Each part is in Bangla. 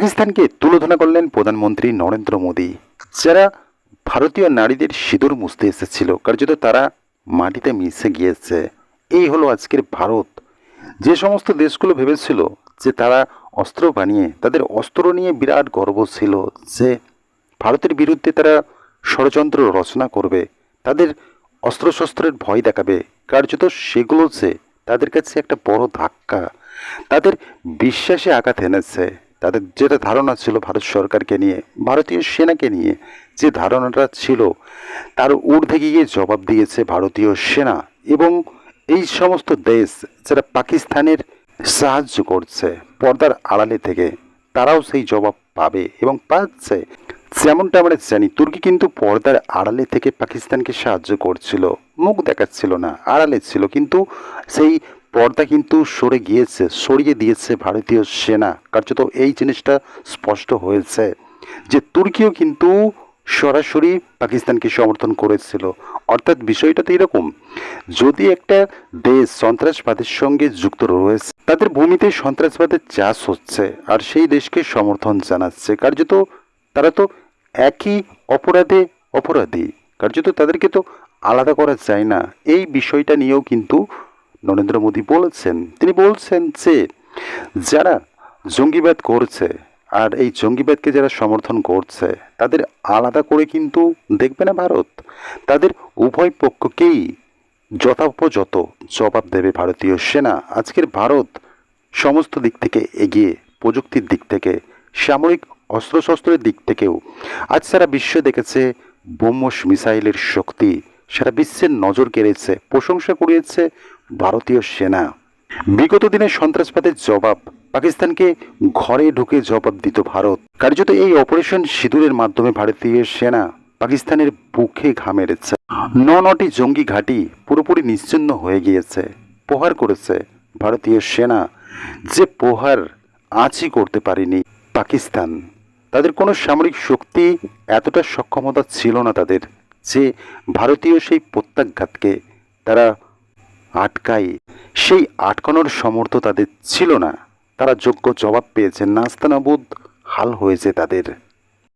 পাকিস্তানকে তুলোধনা করলেন প্রধানমন্ত্রী নরেন্দ্র মোদী। যারা ভারতীয় নারীদের সিঁদুর মুছতে এসেছিল, কার্যত তারা মাটিতে মিশে গিয়েছে। এই হলো আজকের ভারত। যে সমস্ত দেশগুলো ভেবেছিল যে তারা অস্ত্র বানিয়ে, তাদের অস্ত্র নিয়ে বিরাট গর্ব ছিল যে ভারতের বিরুদ্ধে তারা ষড়যন্ত্র রচনা করবে, তাদের অস্ত্রশস্ত্রের ভয় দেখাবে। কার্যত সেগুলো যে তাদের কাছে একটা বড় ধাক্কা, তাদের বিশ্বাসে আঘাত এনেছে। তাদের যেটা ধারণা ছিল ভারত সরকারকে নিয়ে, ভারতীয় সেনাকে নিয়ে যে ধারণাটা ছিল, তার ঊর্ধ্বে গিয়ে জবাব দিয়েছে ভারতীয় সেনা এবং এই সমস্ত দেশ যারা পাকিস্তানের সাহায্য করছে, পর্দার আড়ালে থেকে, তারাও সেই জবাব পাবে এবং পাচ্ছে। যেমনটা আমরা জানি, তুর্কি কিন্তু পর্দার আড়ালে থেকে পাকিস্তানকে সাহায্য করছিল। মুখ দেখাচ্ছিল না, আড়ালে ছিল, কিন্তু সেই পর্দা কিন্তু সরে গিয়েছে, সরিয়ে দিয়েছে ভারতীয় সেনা। কার্যত এই জিনিসটা স্পষ্ট হয়েছে যে তুর্কিও কিন্তু সরাসরি পাকিস্তানকে সমর্থন করেছিল। অর্থাৎ বিষয়টা তো এরকম, যদি একটা দেশ সন্ত্রাসবাদের সঙ্গে যুক্ত রয়েছে, তাদের ভূমিতে সন্ত্রাসবাদের চাষ হচ্ছে আর সেই দেশকে সমর্থন জানাচ্ছে, কার্যত তারা তো একই অপরাধে অপরাধী, কার্যত তাদেরকে তো আলাদা করা যায় না। এই বিষয়টা নিয়েও কিন্তু নরেন্দ্র মোদী বলেছেন, তিনি বলছেন যে যারা জঙ্গিবাদ করছে আর এই জঙ্গিবাদকে যারা সমর্থন করছে, তাদের আলাদা করে কিন্তু দেখবে না ভারত। তাদের উভয় পক্ষকেই যথাপযথ জবাব দেবে ভারতীয় সেনা। আজকের ভারত সমস্ত দিক থেকে এগিয়ে, প্রযুক্তির দিক থেকে, সামরিক অস্ত্রশস্ত্রের দিক থেকেও। আজ সারা বিশ্ব দেখেছে ব্রহ্মস মিসাইলের শক্তি, সারা বিশ্বের নজর কেড়েছে, প্রশংসা কুড়িয়েছে ভারতীয় সেনা। বিগত দিনে সন্ত্রাসবাদের জবাব পাকিস্তানকে ঘরে ঢুকে জবাব দিত ভারত। কার্যত এই অপারেশন সিঁদুরের মাধ্যমে ভারতীয় সেনা পাকিস্তানের বুকে ঘা মেরেছে ন নটি জঙ্গি ঘাঁটি পুরোপুরি নিশ্চিন্ন হয়ে গিয়েছে, প্রহার করেছে ভারতীয় সেনা। যে প্রহার আজই করতে পারেনি পাকিস্তান। তাদের কোনো সামরিক শক্তি এতটা সক্ষমতা ছিল না তাদের, যে ভারতীয় সেই প্রত্যাঘাতকে তারা আটকায়। সেই আটকানোর সমর্থ তাদের ছিল না। তারা যোগ্য জবাব পেয়েছে নাস্তানাবুদ হাল হয়েছে তাদের।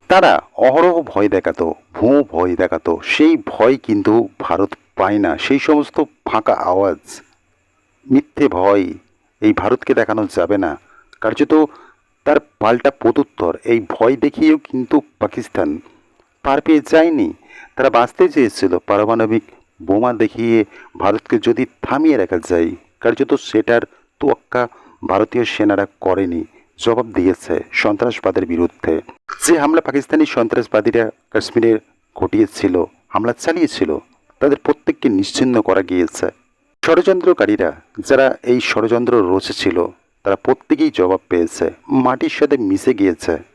তারা অহরহ ভয় দেখাতো ভুঁ ভয় দেখাতো। সেই ভয় কিন্তু ভারত পায় না। সেই সমস্ত ফাঁকা আওয়াজ, মিথ্যে ভয় এই ভারতকে দেখানো যাবে না। কার্যত তার পাল্টা প্রত্যুত্তর, এই ভয় দেখিয়েও কিন্তু পাকিস্তান পার পেয়ে যায়নি। তারা বাঁচতে চেয়েছিল পারমাণবিক বোমা দেখিয়ে ভারতকে যদি থামিয়ে রাখা যায়, কার্যত সেটার তোয়াক্কা ভারতীয় সেনারা করেনি, জবাব দিয়েছে সন্ত্রাসবাদের বিরুদ্ধে। যে হামলা পাকিস্তানি সন্ত্রাসবাদীরা কাশ্মীরে ঘটিয়েছিল, হামলা চালিয়েছিল, তাদের প্রত্যেককে নিশ্চিহ্ন করা গিয়েছে। ষড়যন্ত্রকারীরা যারা এই ষড়যন্ত্র রচেছিল, তারা প্রত্যেকেই জবাব পেয়েছে, মাটির সাথে মিশে গিয়েছে।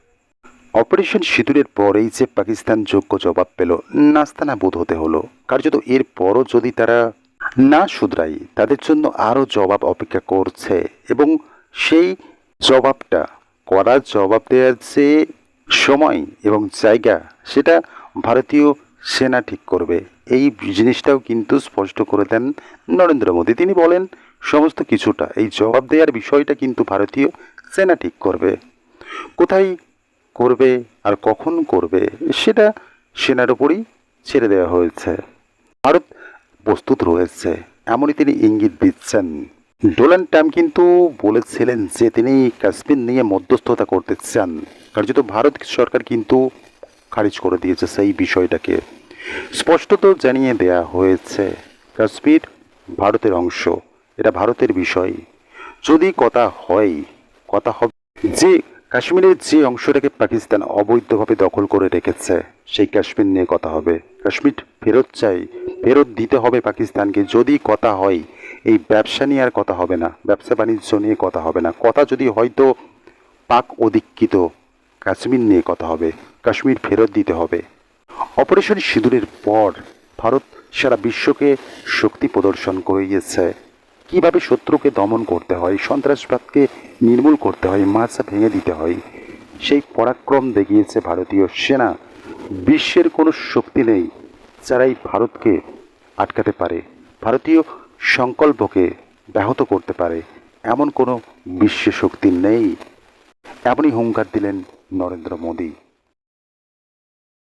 অপারেশন সিঁদুরের পরেই যে পাকিস্তান যোগ্য জবাব পেল, নাস্তানা বোধ হতে হলো। কার্যত এর পরও যদি তারা না শুধরাই তাদের জন্য আরও জবাব অপেক্ষা করছে এবং সেই জবাবটা, করার জবাব দেওয়ার যে সময় এবং জায়গা, সেটা ভারতীয় সেনা ঠিক করবে। এই জিনিসটাও কিন্তু স্পষ্ট করে দেন নরেন্দ্র মোদী। তিনি বলেন, সমস্ত কিছুটা, এই জবাব দেওয়ার বিষয়টা কিন্তু ভারতীয় সেনা ঠিক করবে। কোথায় করবে আর কখন করবে, সেটা সেনার উপরই ছেড়ে দেওয়া হয়েছে। ভারত প্রস্তুত রয়েছে, এমনই তিনি ইঙ্গিত দিচ্ছেন। ডোনাল্ড ট্রাম্প কিন্তু বলেছিলেন যে তিনি কাশ্মীর নিয়ে মধ্যস্থতা করতে চান। কার্যত ভারত সরকার কিন্তু খারিজ করে দিয়েছে সেই বিষয়টাকে। স্পষ্টত জানিয়ে দেয়া হয়েছে, কাশ্মীর ভারতের অংশ, এটা ভারতের বিষয়। যদি কথা হয়, কথা হবে যে কাশ্মীরের যে অংশটাকে পাকিস্তান অবৈধভাবে দখল করে রেখেছে, সেই কাশ্মীর নিয়ে কথা হবে। কাশ্মীর ফেরত চাই, ফেরত দিতে হবে পাকিস্তানকে। যদি কথা হয়, এই ব্যবসা নিয়ে আর কথা হবে না, ব্যবসা বাণিজ্য নিয়ে কথা হবে না। কথা যদি হয়তো পাক অধিকৃত কাশ্মীর নিয়ে কথা হবে, কাশ্মীর ফেরত দিতে হবে। অপারেশন সিঁদুরের পর ভারত সারা বিশ্বকে শক্তি প্রদর্শন করিয়েছে। কীভাবে শত্রুকে দমন করতে হয়, সন্ত্রাসবাদকে নির্মূল করতে হয় মাছা ভেঙে দিতে হয়, সেই পরাক্রম দেখিয়েছে ভারতীয় সেনা। বিশ্বের কোনো শক্তি নেই যারাই ভারতকে আটকাতে পারে, ভারতীয় সংকল্পকে ব্যাহত করতে পারে, এমন কোনো বিশ্ব শক্তি নেই। এমনই হুঙ্কার দিলেন নরেন্দ্র মোদী।